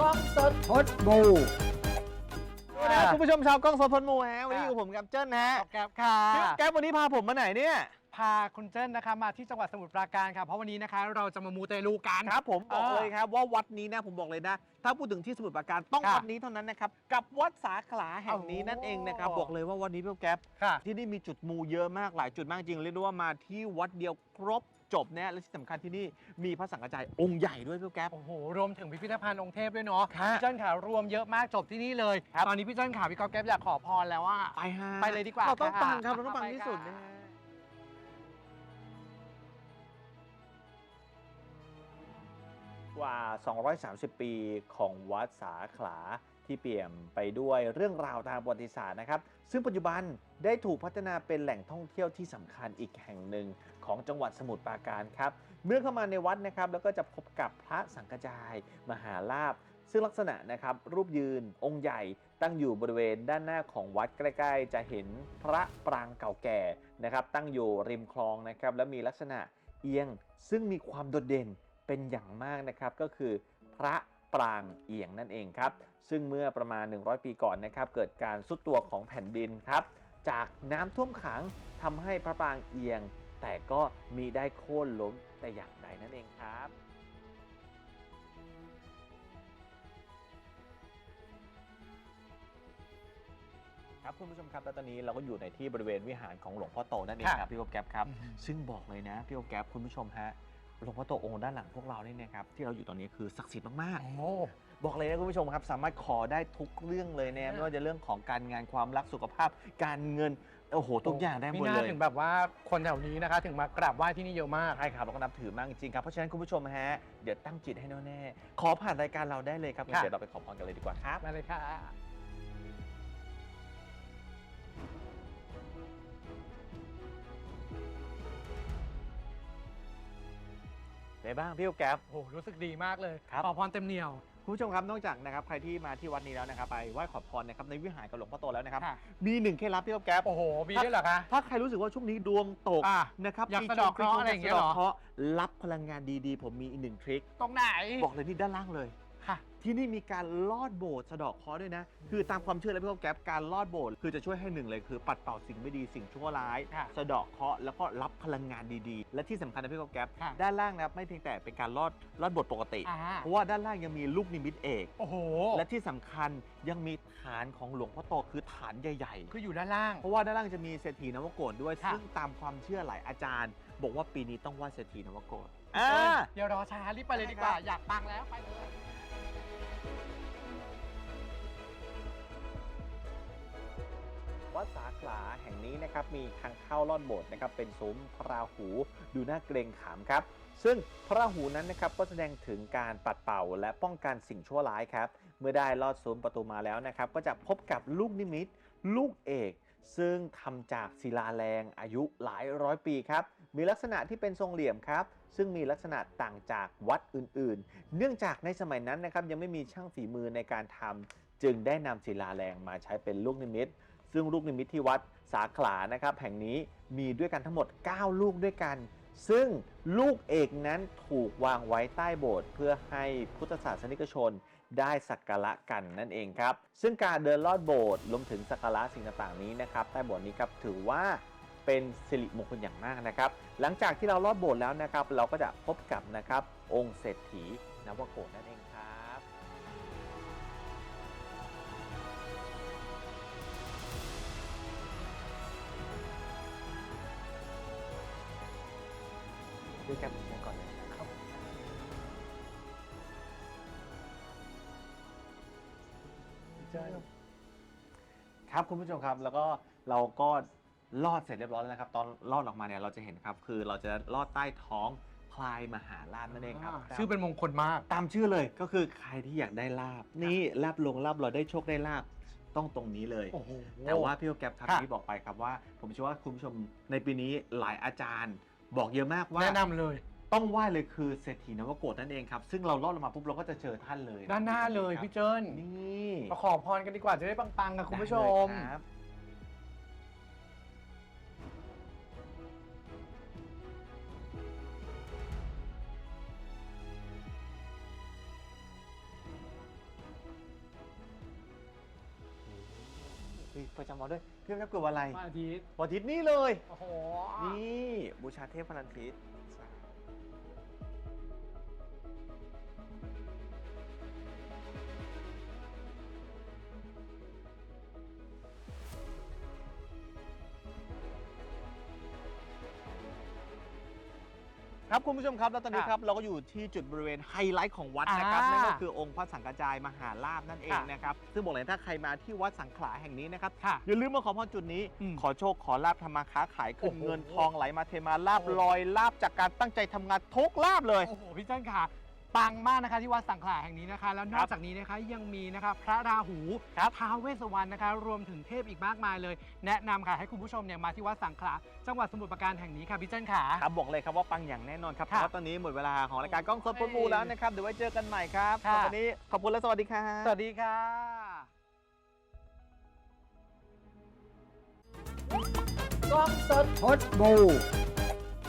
กล้องสดพดบูสวัสดีครับคุณผู้ชมชาวกล้องสดพลหมูฮะวันนี้อยู่กับผมกับเจิ้นนะฮะแก๊ปค่ะพี่แก๊ปวันนี้พาผมมาไหนเนี่ย พาคุณเจิ้นนะคะมาที่จังหวัดสมุทรปราการค่ะเพราะวันนี้นะคะ เราจะมามูเตลูกัน ครับผมบอกเออเลยครับว่าวัดนี้นะผมบอกเลยนะ ถ้าพูดถึงที่สมุทรปราการต้องค่ะวัดนี้เท่านั้นนะครับกับวัดสาขลาแห่งนี้โอ้นั่นเองนะครับบอกเลยว่าวันนี้พี่แก๊ปค่ะ ที่นี่มีจุดมูเยอะมากหลายจุดมากจริงเรียกได้ว่ามาที่วัดเดียวครบจบเนี่ยและที่สำคัญที่นี่มีพระสังฆจายองค์ใหญ่ด้วยพี่แก๊ป โอ้โห รวมถึงพิพิธภัณฑ์องค์เทพด้วยเนาะค่ะพี่เจิ้นค่ะรวมเยอะมากจบที่นี่เลย ครับ ตอนนี้พี่เจิ้นค่ะพี่ก๊อฟแก๊ปอยากขอพรแล้วว่าไปฮะไปเลยดีกว่าเราต้องค่ะปังครับเราต้องปังไปที่สุดค่ะนะฮะ กว่า 230 ปีของวัดสาขลาที่เปี่ยมไปด้วยเรื่องราวทางประวัติศาสตร์นะครับ ซึ่งปัจจุบันได้ถูกพัฒนาเป็นแหล่งท่องเที่ยวที่สำคัญอีกแห่งหนึ่งของจังหวัดสมุทรปราการครับ เมื่อเข้ามาในวัดนะครับ แล้วก็จะพบกับพระสังฆจายมหาลาภซึ่งลักษณะนะครับรูปยืนองค์ใหญ่ตั้งอยู่บริเวณด้านหน้าของวัดใกล้ๆ จะเห็นพระปรางเก่าแก่นะครับตั้งอยู่ริมคลองนะครับและมีลักษณะเอียงซึ่งมีความโดดเด่น เป็นอย่างมากนะครับก็คือพระปรางเอียงนั่นเองครับ ซึ่งเมื่อประมาณ 100 ปีก่อนนะครับ เกิดการซุดตัวของแผ่นดินครับ จากน้ำท่วมขังทำให้พระปรางเอียง แต่ก็มีได้โค่นล้มแต่อย่างใดนั่นเองครับครับคุณผู้ชมครับและตอนนี้เราก็อยู่ในที่บริเวณวิหารของหลวงพ่อโตนั่นเองค่ะครับพี่โอ๊คแก๊ปครับอือฮึซึ่งบอกเลยนะพี่โอ๊คแก๊ปคุณผู้ชมฮะ หลวงพ่อโตองค์ด้านหลังพวกเราเนี่ยนะครับที่เราอยู่ตอนนี้คือศักดิ์สิทธิ์มากโอ้ๆบอกเลยนะคุณผู้ชมครับ สามารถขอได้ทุกเรื่องเลยนะค่ะไม่ว่าจะเรื่องของการงานความรักสุขภาพ การเงินโอ้โหทุกอย่างได้หมดน่าเลยถึงแบบว่าคนแถวนี้นะคะ ถึงมากราบไหว้ที่นี่เยอะมาก ใช่ครับเราก็นับถือมากจริงๆครับ เพราะฉะนั้นคุณผู้ชมฮะ เดี๋ยวตั้งจิตให้แน่วแน่ขอผ่านรายการเราได้เลยครับงั้นค่ะ เดี๋ยวเราไปขอพรกันเลยดีกว่าครับ มาเลยค่ะ ไหนบ้างพี่โอ๊คแก๊ปโอ้โหรู้สึกดีมากเลยครับ ขอพรเต็มเหนียว คุณผู้ชมครับนอกจากนะครับใครที่มาที่วัดนี้แล้วนะครับไปไหว้ขอพรนะครับในวิหารกับหลวงพ่อโตแล้วนะครับค่ะ มีหนึ่งเคล็ดลับพี่โอ๊คแก๊ปโอ้โหมีด้วยเหรอคะ ถ้าใครรู้สึกว่าช่วงนี้ดวงตกอะนะครับอยากปีสะเดาะเคราะห์อะไรอย่างเงี้ยเหรอ สะดาะเคราะห์รับพลังงานดีๆ ผมมีอีกหนึ่งทริคตรงไหน บอกเลยที่ด้านล่างเลย ค่ะ ที่นี่มีการลอดโบสถ์สะเดอกเคราะห์ด้วยนะ คือตามความเชื่อแล้วพี่โอ๊คแก๊ปการลอดโบสถ์คือจะช่วยให้หนึ่งเลยคือปัดเป่าสิ่งไม่ดีสิ่งชั่วร้าย ค่ะสะเดอกเคราะห์แล้วก็รับพลังงานดีๆ และที่สำคัญนะพี่โอ๊คแก๊ปค่ะ ด้านล่างนะครับไม่เพียงแต่เป็นการลอดลอดโบสถ์ปกติ อ่าเพราะว่าด้านล่างยังมีลูกนิมิตเอก โอ้โห และที่สำคัญยังมีฐานของหลวงพ่อโตคือฐานใหญ่คืออยู่ด้านล่างๆเพราะว่าด้านล่างจะมีเศรษฐีนวโกศด้วย ค่ะ ซึ่งตามความเชื่อหลายอาจารย์ บอกว่าปีนี้ต้องไหว้เศรษฐีนวโกศอ่า เดี๋ยวรอช้ารีบไปเลยดีกว่า อยากปังแล้วไปเลย วัดสาขาแห่งนี้นะครับมีทางเข้าลอดโบสถ์นะครับเป็นซุ้มพระราหูดูน่าเกรงขามครับ ซึ่งพระราหูนั้นนะครับก็แสดงถึงการปัดเป่าและป้องกันสิ่งชั่วร้ายครับ เมื่อได้ลอดซุ้มประตูมาแล้วนะครับ ก็จะพบกับลูกนิมิต ลูกเอก ซึ่งทำจากศิลาแรงอายุหลายร้อยปีครับ มีลักษณะที่เป็นทรงเหลี่ยมครับ ซึ่งมีลักษณะต่างจากวัดอื่นๆ เนื่องจากในสมัยนั้นนะครับยังไม่มีช่างฝีมือในการทำจึงได้นำศิลาแรงมาใช้เป็นลูกนิมิต ซึ่งลูกนิมิตที่วัดสาขลานะครับแห่งนี้มีด้วยกันทั้งหมด 9 ลูกด้วยกัน ซึ่งลูกเอกนั้นถูกวางไว้ใต้โบสถ์เพื่อให้พุทธศาสนิกชนได้สักการะกันนั่นเองครับ ซึ่งการเดินลอดโบสถ์รวมถึงสักการะสิ่งต่างๆนี้นะครับใต้โบสถ์นี้ครับถือว่าเป็นสิริมงคลอย่างมากนะครับ หลังจากที่เราลอดโบสถ์แล้วนะครับ เราก็จะพบกับนะครับองค์เศรษฐีนวโกศนั่นเอง ครับด้วยกันเชิญก่อนเลยนะครับครับคุณผู้ชมครับแล้วก็เราก็ลอดเสร็จเรียบร้อยแล้วนะครับ ตอนลอดออกมาเนี่ยเราจะเห็นครับ คือเราจะลอดใต้ท้องพลายมหาลาภนั่นเองครับชื่อเป็นมงคลมาก ตามชื่อเลยก็คือใครที่อยากได้ลาบ นี่ลาบลงลาบลอยได้โชคได้ลาบต้องตรงนี้เลย โอ้โห แต่ว่าพี่โอแกรบครับค่ะที่บอกไปครับว่า ผมเชื่อว่าคุณผู้ชมในปีนี้หลายอาจารย์ บอกเยอะมากว่าแนะนำเลย ต้องไหว้เลยคือเศรษฐีนวโกศนั่นเองครับซึ่งเราลอดลงมาปุ๊บเราก็จะเจอท่านเลยด้านหน้าเลยพี่เจิ้นนี่มาขอพรกันดีกว่าจะได้ปังๆกับคุณผู้ชม ได้เลยครับ ประจำวันด้วยเทพเจ้าเกิดวันอะไรวันอาทิตย์วันอาทิตย์นี่เลย โอ้โห นี่บูชาเทพวันอาทิตย์ ครับคุณผู้ชมครับแล้วตอนนี้ครับเราก็อยู่ที่จุดบริเวณไฮไลท์ของวัดนะครับนั่นก็คือองค์พระสังกระจายมหาลาภนั่นเองนะครับซึ่งบอกเลยถ้าใครมาที่วัดสังขลาแห่งนี้นะครับค่ะอย่าลืมมาขอพรจุดนี้อืมขอโชคขอลาบทำมาค้าขายขึ้นโอ้โหเงินทองไหลมาเทมาลาบโอ้โหลอยลาบจากการตั้งใจทำงานทุกลาบเลยโอ้โหพี่เจ้นค่ะ ปังมากนะคะที่วัดสังขลาแห่งนี้นะคะ แล้วนอกจากนี้นะคะยังมีนะคะพระราหูท้าวเวสสวรรณนะคะ รวมถึงเทพอีกมากมายเลย แนะนำค่ะให้คุณผู้ชมเนี่ยมาที่วัดสังขลาจังหวัดสมุทรปราการแห่งนี้ค่ะพี่เจ้นค่ะ ครับบอกเลยครับว่าปังอย่างแน่นอนครับเพค่ะราะว่าตอนนี้หมดเวลาของรายการกล้องสดพลมูแล้วนะครับเดี๋ยวไว้เจอกันใหม่ครับค่ะ วันนี้ขอบคุณและสวัสดีครับ สวัสดีค่ะกล้องสดพดบู